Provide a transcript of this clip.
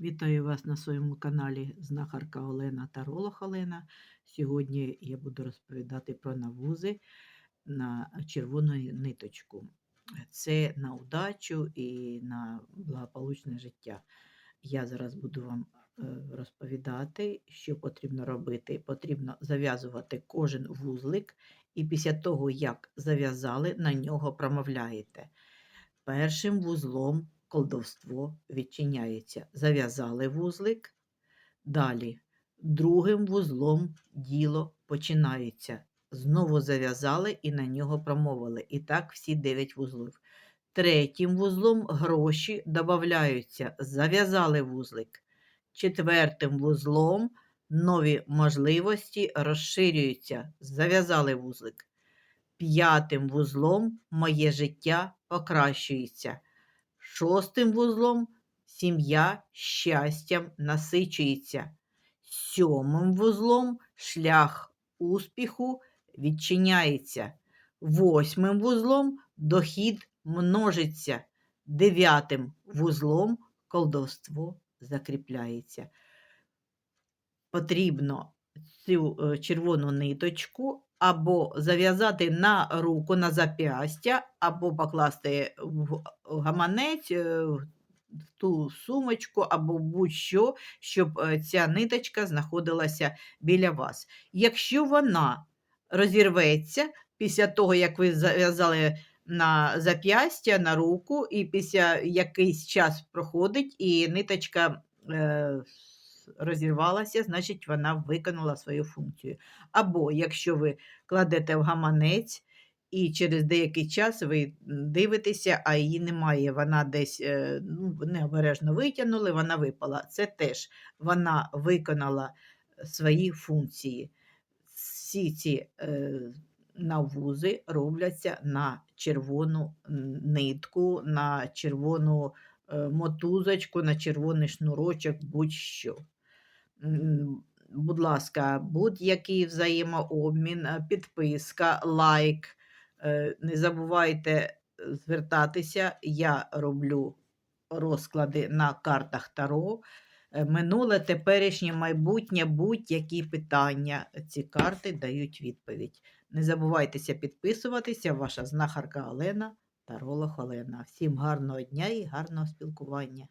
Вітаю вас на своєму каналі Знахарка Олена та Ролох Олена. Сьогодні я буду розповідати про навузи на червону ниточку. Це на удачу і на благополучне життя. Я зараз буду вам е, розповідати, що потрібно робити. Потрібно зав'язувати кожен вузлик, і після того, як зав'язали, на нього промовляєте. Першим вузлом колдовство відчиняється. Зав'язали вузлик. Далі другим вузлом діло починається. Знову зав'язали і на нього промовили. І так всі 9 вузлів. Третім вузлом гроші додаються. Зав'язали вузлик. Четвертим вузлом нові можливості розширюються. Зав'язали вузлик. П'ятим вузлом моє життя покращується. Шостим вузлом сім'я щастям насичується. Сьомим вузлом шлях успіху відчиняється. Восьмим вузлом дохід множиться. Дев'ятим вузлом колдовство закріпляється. Потрібно цю е, червону ниточку або зав'язати на руку, на зап'ястя, або покласти в гаманець, е, в ту сумочку, або будь-що, щоб е, ця ниточка знаходилася біля вас. Якщо вона розірветься після того, як ви зав'язали на зап'ястя, на руку, і після якийсь час проходить, і ниточка. Е, розірвалася, значить вона виконала свою функцію. Або якщо ви кладете в гаманець, і через деякий час ви дивитеся, а її немає. Вона десь е, ну, необережно витягнули, вона випала. Це теж вона виконала свої функції. Всі ці е, навузи робляться на червону нитку, на червону е, мотузочку, на червоний шнурочок, будь-що будь ласка, будь-який взаємообмін, е, підписка, лайк. Е, не забувайте е, звертатися, я роблю розклади на картах Таро. Минуле, теперішнє, майбутнє, будь-які питання. Ці карти дають відповідь. Не забувайтеся підписуватися, ваша знахарка Олена Таролог Олена. Всім гарного дня і гарного спілкування.